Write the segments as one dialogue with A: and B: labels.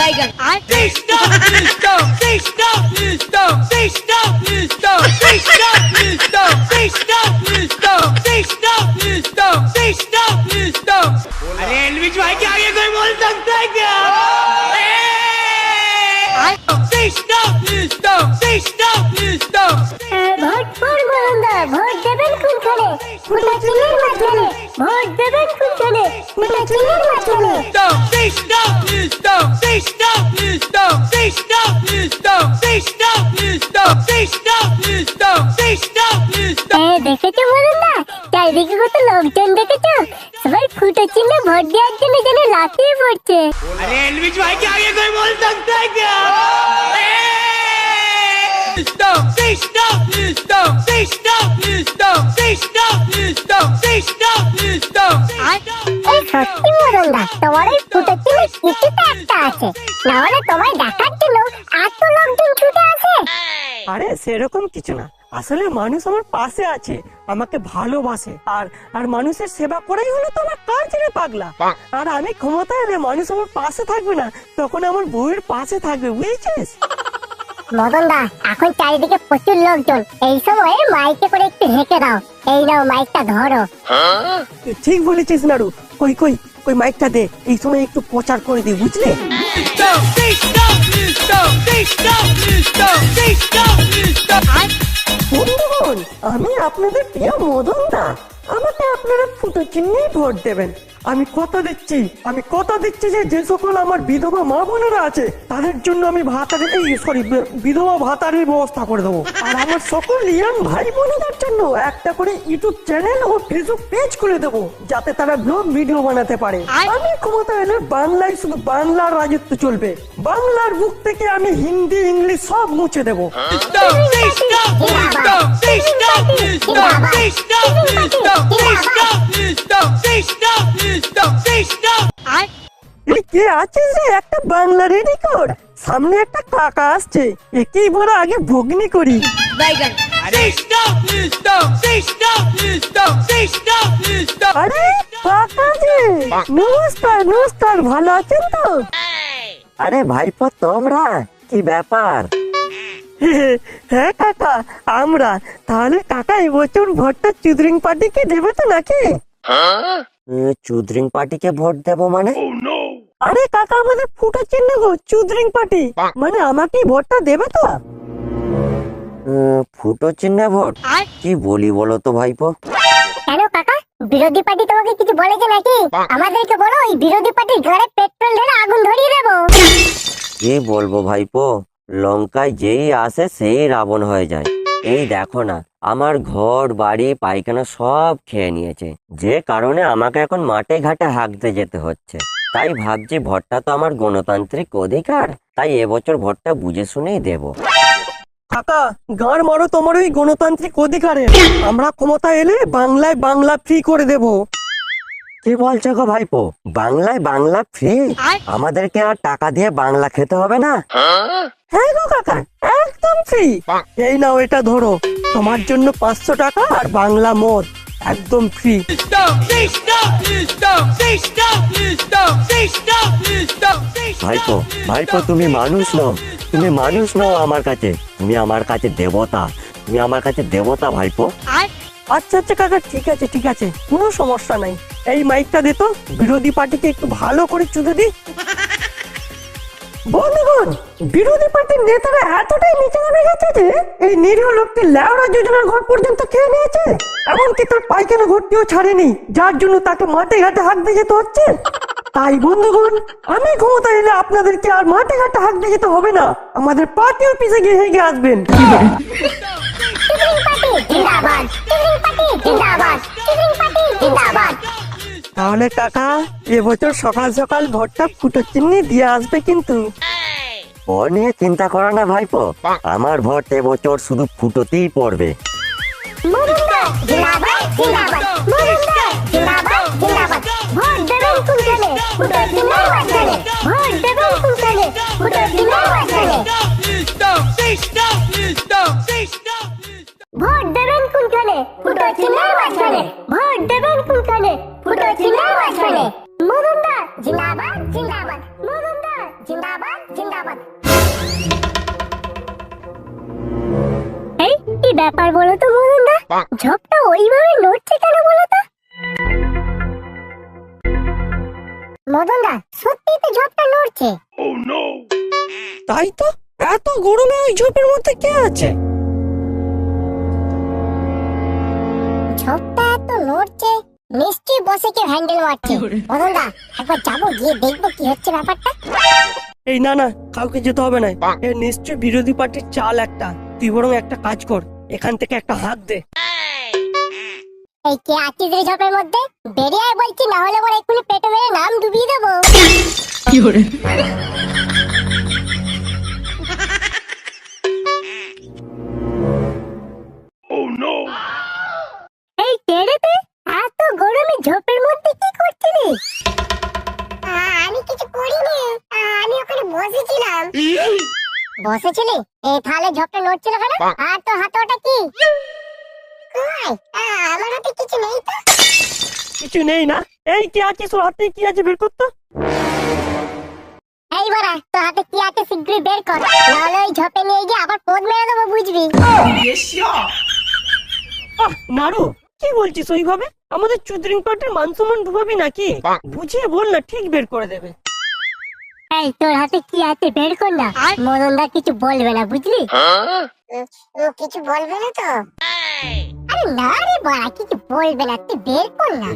A: বাইগান
B: Stop, please stop, please stop, please stop, please stop, please stop, please stop, please stop, please stop, please stop, please stop, please stop, please stop, please stop. अरे एलविश भाई के आगे कोई बोल सकता है क्या Please stop, please stop, please stop, please stop.
C: Vote পড়বো আমরা ভোট দেবেন কোনখানে গোটা চীনের মাঝখানে ভোট দেবেন কোনখানে গোটা চীনের মাঝখানে হ্যাঁ, দেখেছ বলুন না চারিদিকে কত লোকজন দেখেছ? সবাই ফুটো চিহ্নে ভোট দেওয়ার জন্য যেন লাফিয়ে পড়ছে।
B: আরে এলভিস ভাই কে আগে কই বল सकता है क्या
D: আরে সেরকম কিছু না। আসলে মানুষ আমার পাশে আছে আমাকে ভালোবাসে। আর আর মানুষের সেবা করাই হলো তোমার কাজ রে পাগলা। আর আমি ক্ষমতায় রে মানুষ আমার পাশে থাকবে না তখন আমার বউয়ের পাশে থাকবে বুঝেছিস?
C: মদনদা, এখন চারিদিকে প্রচুর লোকজন। এই সময় মাইকে করে একটু হেঁকে দাও। এই নাও মাইকটা ধরো।
D: ঠিক বলেছিস নাড়ু কই কই কই মাইকটা দে। এই সময় একটু প্রচার করে দিই বুঝলে? আমি আপনাদের প্রিয় মদন দা আমাকে আপনারা ফুটো চিহ্নেই ভোট দেবেন। আমি কথা দিচ্ছি আমি কথা দিচ্ছি যে যে সকল আমার বিধবা মা বোনেরা আছে তাদের জন্য আমি ভাতারের এই সরি বিধবা ভাতারের ব্যবস্থা করে দেবো আর আমার সকল ইয়াং ভাই বোনেদের জন্য একটা করে ইউটিউব চ্যানেল ও ফেসবুক পেজ খুলে দেবো যাতে তারা ব্লগ ভিডিও বানাতে পারে আমি ক্ষমতা এলে বাংলায় শুধু বাংলার রাজত্ব চলবে বাংলার বুক থেকে আমি হিন্দি ইংলিশ সব মুছে দেবো
B: Stop! Please stop! Please stop! Please stop! Please stop!
D: কে আছে রে একটা বাংলা রেডি কর সামনে একটা কাকা আসছে। একেই বড় আগে ভগ্নি করি। আরে কাকা যে! নমস্কার নমস্কার ভালো আছেন তো? আরে ভাইপো তোমরা? কি ব্যাপার? হ্যাঁ কাকা আমরা। তাহলে কাকা এবছর ভট্টা চুদরিং পার্টিকে দেবে তো নাকি? হ্যাঁ? চুদরিং পার্টিকে ভোট দেব মানে? আরে কাকা আমাদের ফুটো চিহ্ন গো চুদরিং পার্টি। মানে আমাকে ভোটটা দেবে তো? ফুটো চিহ্ন ভোট? কি বলি বলো তো ভাইপো?
C: কেন কাকা? বিরোধী পার্টি তোমাকে কিছু বলেছে নাকি? আমাদেরকে বলো ওই বিরোধী পার্টির ঘরে পেট্রোল ঢেলে আগুন ধরিয়ে দেবো।
E: কি বলব ভাইপো? লঙ্কায় যেই আসে সেই রাবণ হয়ে যায়। এই দেখো না আমার ঘর, বাড়ি, পায়খানা সব খেয়ে নিয়েছে। যে কারণে আমাকে এখন মাঠে ঘাটে হাঁকতে যেতে হচ্ছে। তাই ভাবছি ভোটটা তো আমার গণতান্ত্রিক অধিকার, তাই এবছর ভোটটা বুঝে শুনেই দেব।
D: কাকা গাঁড় মারো তোমার ওই গণতান্ত্রিক অধিকারে আমরা ক্ষমতা এলে বাংলায় বাংলা ফ্রি করে দেব।
E: কি বলছো গো ভাইপো? বাংলায় বাংলা ফ্রি? আমাদেরকে আর টাকা দিয়ে বাংলা খেতে হবে না?
D: হ্যাঁ? গো কাকা একদম ফ্রি। এই নাও এটা ধরো। তোমার জন্য পাঁচশো টাকা আর বাংলা মদ একদম ফ্রি!
E: ভাইপো ভাইপো তুমি মানুষ নও। তুমি মানুষ নও আমার কাছে। তুমি আমার কাছে দেবতা। তুমি আমার কাছে দেবতা ভাইপো।
D: আচ্ছা আচ্ছা কাকা ঠিক আছে ঠিক আছে। কোনো সমস্যা নাই। এই মাইকটা দে তো। বিরোধী পার্টিকে একটু ভালো করে চুদে দি। বন্ধুগণ বিরোধী পার্টির নেতারা এতটাই নিচে নেমে গেছে যে এই নিরীহ লোকটি লেওড়া যোজনার ঘর পর্যন্ত খেয়ে নিয়েছে? এমনকি তার পায়খানা ঘরটিও ছাড়েনি যার জন্য তাকে মাঠে ঘাটে হাঁকতে যেতে হচ্ছে। তাই বন্ধুগণ আমি ক্ষমতা এলে আপনাদেরকে আর মাঠে ঘাটে হাঁকতে যেতে হবে না। আমাদের পার্টি অফিসে গিয়ে হেগে আসবেন।
C: জিন্দাবাদ। পার্টি জিন্দাবাদ। জিন্দাবাদ।
D: তাহলে কাকা এবছর সকাল সকাল ভোটটা ফুটো চিহ্নে দিয়ে আসবে কিন্তু।
E: ও নিয়ে চিন্তা করো না ভাইপো আমার ভোট এবছর শুধু ফুটোতেই পড়বে।
C: ভোট ভোট দেবেন কোনখানে ফুটো চিহ্নের মাঝখানে! ভোট দেবেন কোনখানে ফুটো চিহ্নের মাঝখানে। মরুন্দা জিন্দাবাদ জিন্দাবাদ। মরুন্দা জিন্দাবাদ জিন্দাবাদ। এই কি ব্যাপার বলো তো মদনদা ঝোপটা ওইভাবে নড়ছে কেন বলো তো? মদনদা সত্যি তো ঝোপটা নড়ছে।
D: তাই তো? এত গরমে ওই ঝোপের মধ্যে কে আছে?
C: নিশ্চয়ই বসে কে হ্যান্ডেল মারছে? মদনদা একবার যাব গিয়ে দেখব কি হচ্ছে ব্যাপারটা।
D: এই না না কাউকে যেতে হবে না। এ নিশ্চয় বিরোধী পার্টির চাল একটা। তুই বরং একটা কাজ কর এখান থেকে একটা হাত দে।
C: এই কে আছিস রে ঝোপের মধ্যে? বেরিয়ে আয় বলছি না হলে পরে এক্ষুনি পেটে মেরে নাম ডুবিয়ে দেবো। এই বসেছিলি এই তাহলে ঝোপটা নড়ছিল কেন? আর তোর হাতে ওটা কি? আমার হাতে কিছু নেই তো।
D: কিছু নেই না। এই কি আছিস তোর হাতে কি আছে? বের করতো
C: এই বাড়া তোর হাতে কি আছে? শীঘ্রই বের কর। নাহলে ওই ঝোপে নিয়ে গিয়ে আবার পোদ মেরে দেবো বুঝবি?
D: আহ নারু কি বলছিস ওইভাবে? আমাদের চুদ্রিং পার্টির মান সম্মান ডুবাবি নাকি? বুঝিয়ে বল না ঠিক বের করে দেবে।
C: এই তোর হাতে কি আছে? বের কর না। মদনদা কিছু বলবে না বুঝলি? কিছু বলবে না তো? আরে না রে বাড়া কিছু বলবে না তুই বের কর না।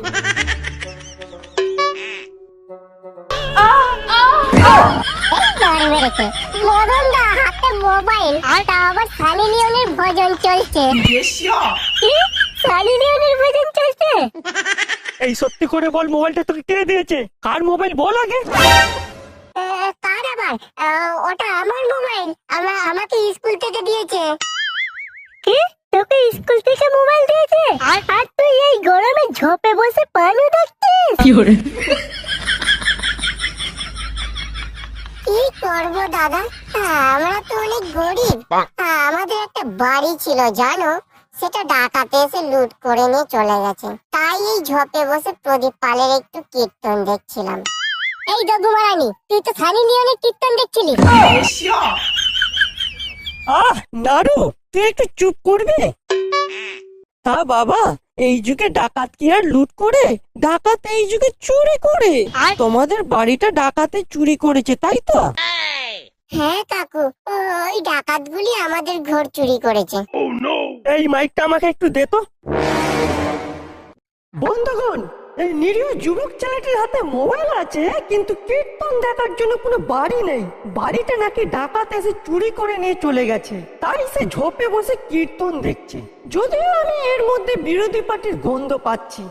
C: হাতে মোবাইল তা আবার সানি লিওনের ভজন চলছে। কি? সানি লিওনের ভজন চলছে?
D: এই সত্যি করে বল মোবাইলটা তোকে কে দিয়েছে? কার মোবাইল? বল আগে।
C: কার আবার আ, ওটা আমার মোবাইল। আমার আমাকে স্কুল থেকে দিয়েছে। কি? তোকে স্কুল থেকে মোবাইল দিয়েছে? আর? আর তুই এই গরমে ঝোপে বসে পানু দেখছিস? কি করব দাদা? আমরা তো অনেক গরিব। আমাদের একটা বাড়ি ছিল জানো? সেটা ডাকাতে এসে লুট করে নিয়ে চলে গেছে। তাই এই ঝোপে বসে প্রদীপ পালের একটু কীর্তন দেখছিলাম। এই দগুমারানি তুই তো সানি লিওনের কীর্তন দেখছিলি।
D: আহ নারু তুই একটু চুপ করবি? তা বাবা এই যুগে ডাকাত কি আর লুট করে? ডাকাত এই যুগে চুরি করে। তোমাদের বাড়িটা ডাকাতে চুরি করেছে তাই তো?
C: হ্যাঁ কাকু ওই ডাকাতগুলি আমাদের ঘর চুরি করেছে।
D: এই মাইকটা আমাকে একটু দে তো। বন্ধুগণ এই নিরীহ যুবক ছেলেটির হাতে মোবাইল আছে, কিন্তু কীর্তন দেখার জন্য কোনো বাড়ি নেই। বাড়িটা নাকি ডাকাত এসে চুরি করে নিয়ে চলে গেছে। তাই সে ঝোপে বসে কীর্তন দেখছে। যদিও আমি এর মধ্যে বিরোধী পার্টির গন্ধ পাচ্ছি।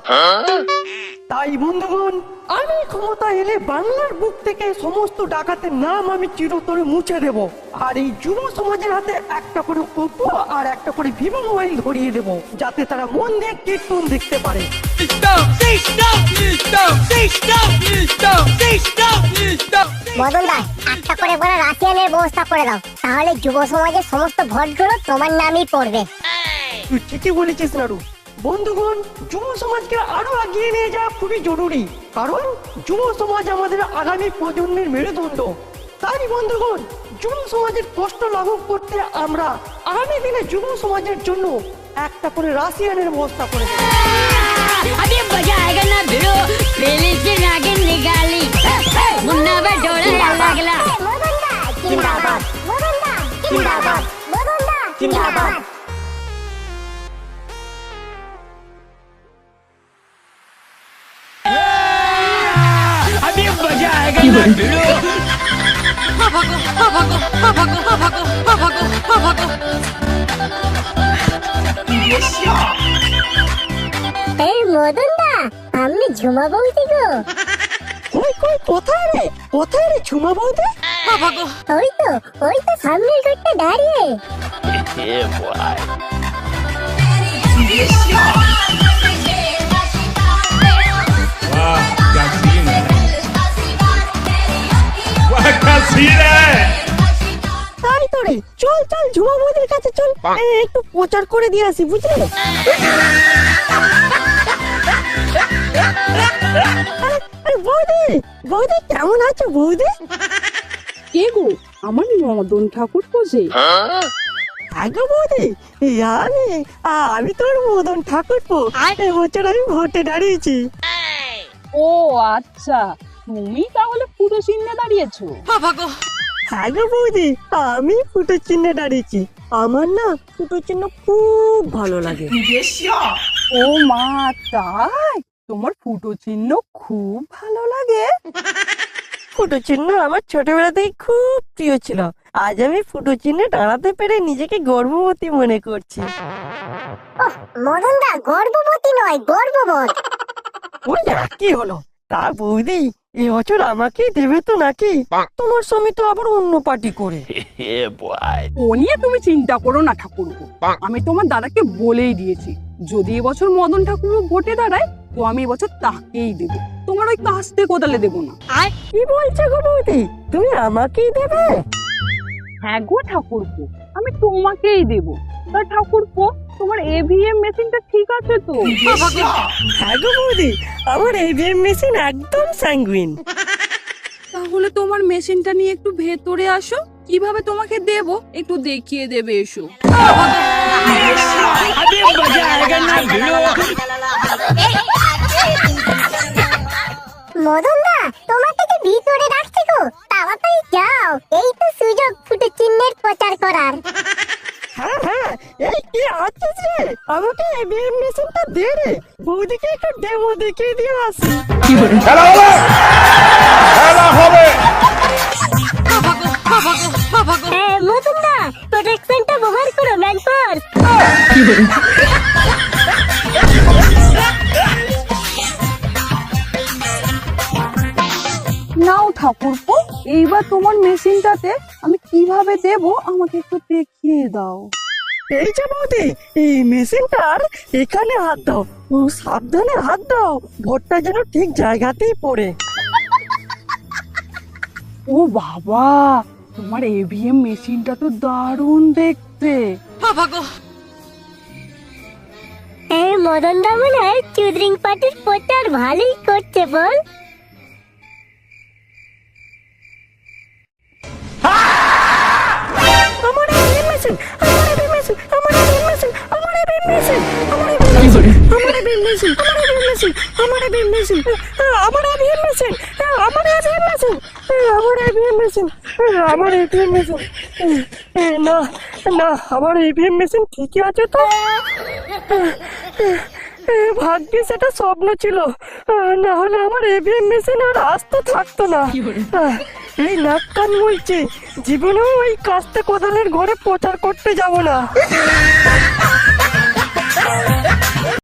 D: তাই বন্ধুগণ আমি ক্ষমতা এলে বাংলার বুক থেকে সমস্ত ডাকাতের নাম আমি চিরতরে মুছে দেব। আর এই যুব সমাজের হাতে একটা করে ওপো আর একটা করে ভিভো মোবাইল ধরিয়ে দেব যাতে তারা মন দিয়ে কীর্তন দেখতে পারে!
C: মদন দা একটা করে বড় রাশিয়ানের ব্যবস্থা করে দাও। তাহলে যুব সমাজের সমস্ত ভোটগুলো তোমার নামই পড়বে।
D: তুই ঠিকই বলেছিস নাড়ু বন্ধুগণ যুব সমাজকে আরো এগিয়ে নিয়ে যাওয়া খুবই জরুরি কারণ যুব সমাজ আমাদের আগামী প্রজন্মের মেরুদণ্ড তাই বন্ধুগণ যুব সমাজের কষ্ট লাঘব করতে আমরা আগামী দিনে যুব সমাজের জন্য একটা করে রাশিয়ানের ব্যবস্থা করে দেবো
A: अभी मजा आएगा ना भिड़ो पहले से नागिन निकाली मुन्ना बा डोला लागला
C: মদন দা জিন্দাবাদ মদন এই মদন দা আমি ঝুমা বলছি গো।
D: কই কই কোথায় রে? কোথায় রে ঝুমা বৌদি?
C: ওই তো ওই তো সামনের ঘরটা দাঁড়িয়ে।
F: वाह
D: তাই তো রে চল চল ঝুমা বৌদির কাছে চল। একটু প্রচার করে দিয়ে আসি বুঝলি? বৌদি বৌদি কেমন আছো বৌদি?
G: কে গো? আমার মদন ঠাকুর বসে হ্যাঁ?
D: আগে বৌদি এই আমি আ- আমি তোর মদন ঠাকুর পো এবছর আমি ভোটে দাঁড়িয়েছি।
G: ও আচ্ছা। তুমি তাহলে পুরো চিহ্নে দাঁড়িয়েছো।
D: আগে বৌদি আমি ফুটো চিহ্নে দাঁড়িয়েছি। আমার না ফুটো চিহ্ন খুব ভালো লাগে।
G: ও মা তাই? তোমার ফুটো চিহ্ন খুব ভালো লাগে।
D: ফুটো চিহ্ন আমার ছোটবেলা থেকে খুব প্রিয় ছিল। আজ আমি ফুটো চিহ্নে দাঁড়াতে পেরে নিজেকে গর্ভবতী মনে করছি।
C: মদন দা গর্ভবতী নয় গর্ববোধ
D: ওই কি হলো? তা বৌদি এবছর আমাকেই দেবে তো নাকি? তোমার স্বামী তো আবার অন্য পার্টি করে।
G: ও নিয়ে তুমি চিন্তা করো না ঠাকুর আমি তোমার দাদাকে বলেই দিয়েছি যদি এবছর মদন ঠাকুর ভোটে দাঁড়ায় তো আমি এবছর তাকেই দেবো। তোমার ওই কাস্তে কোদালে দেবো না।
D: কি বলছো গো বৌদি? তুমি আমাকেই দেবে?
G: হ্যাঁ গো ঠাকুরপো আমি তোমাকেই দেব। তা ঠাকুরপো তোমার এভিএম মেশিনটা ঠিক আছে তো?
D: হ্যাঁ গো বৌদি আমার এভিএম মেশিন একদম স্যাঙ্গুইন
G: তাহলে তোমার মেশিনটা নিয়ে একটু ভেতরে আসো কীভাবে তোমাকে দেব একটু দেখিয়ে দেবে এসো।
C: মদন দা তোমার থেকে ভিতরে ডাকছি গো
D: তাও আমাকে মেশিনটা দে রে। বৌদিকে একটু ডেমো দেখিয়ে দিয়ে আসি।
F: খেলা হবে। খেলা হবে।
C: প্রোটেকশনটা ব্যবহার করো
G: নাও ঠাকুরপো এইবার তোমার মেশিনটাতে আমি কীভাবে দেব আমাকে একটু দেখিয়ে দাও।
D: এই যে বৌদি এই মেশিনটার এখানে হাত দাও। ও সাবধানে হাত দাও। ভোটটা যেন ঠিক জায়গাতেই পড়ে।
G: ও বাবা তোমার এভিএম মেশিনটা তো দারুণ দেখতে।
C: হ্যাঁ মদন দা মনে হয় চুদরিং পার্টির প্রচার ভালোই করছে বল।
D: আমার এভিএম মেশিন আমার এভিএম মেশিন আমার এভিএম মেশিন আমার এভিএম মেশিন আমার এভিএম মেশিন আমার এভিএম মেশিন আমার এভিএম মেশিন আমার এভিএম মেশিন আমার এভিএম মেশিন আমার এভিএম মেশিন আমার এভিএম মেশিন না না আমার এভিএম মেশিন ঠিকই আছে তো ভাগ্যে সেটা স্বপ্ন ছিল না হলে আমার এভিএম মেশিন আর আসতে থাকতো না এই লাক্কান বলছে জীবনেও ওই কাস্তে কোদালের ঘরে প্রচার করতে যাব না।